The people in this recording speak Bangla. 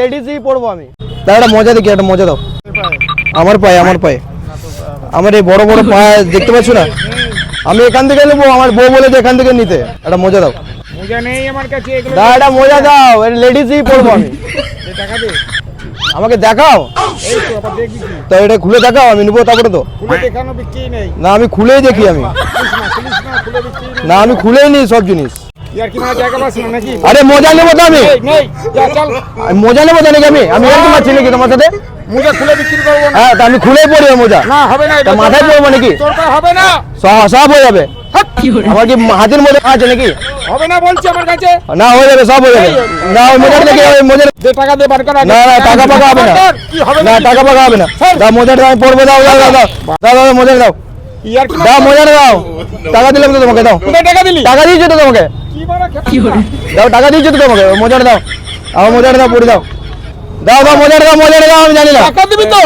লেডিসই পড়ব আমি। দাও একটা মজা দেখি একটা মজা দাও। আমার পায়ে আমার পায়ে। আমার এই বড় বড় পায়ে দেখতে পাচ্ছ না? আমি এখান থেকে নেব আমার বউ বলেছে এখান থেকে নিতে। একটা মজা দাও। মোজা নেই আমার কাছে এগুলো একটা মজা দাও। লেডিসই পড়ব আমি। আমাকে দেখাও। তো এটা খুলে দেখাও আমি নেব তারপরে তো। না আমি খুলেই দেখি আমি। না আমি খুলেই নিই সব জিনিস। নাকি আরে মজা নেব তো আমি মজা নেব জানি কি আমি আমি এরকম নাকি তোমার সাথে মোজা খুলে বিক্রি করব হ্যাঁ তা আমি খুলেই পড়ি মোজা না হবে না মাথায় পড়ব নাকি হবে না সব হয়ে যাবে আমার কি হাতের মধ্যে আছে নাকি হবে না বলছি আমার কাছে না হয়ে যাবে সব হয়ে যাবে না ওই মোজাটা দেখি ওই মোজা দে টাকা দে বার কর না না টাকা পাকা হবে না না টাকা পাকা হবে না দাও মোজাটা আমি পড়ব দাও দাও দাও দাও দাও দাও মোজাটা দাও ইয়ার মজা দাও মোজাটা দাও। টাকা দিলাম তো তোমাকে দাও। টাকা দিলি? টাকা দিয়েছি তো তোমাকে? দাও টাকা দিয়েছি তো তোমাকে মোজাটা দাও। আমার মোজাটা দাও পড়ে দাও। দাও দাও মোজাটা দাও মোজাটা দাও আমি জানি না। টাকা দিবি তো?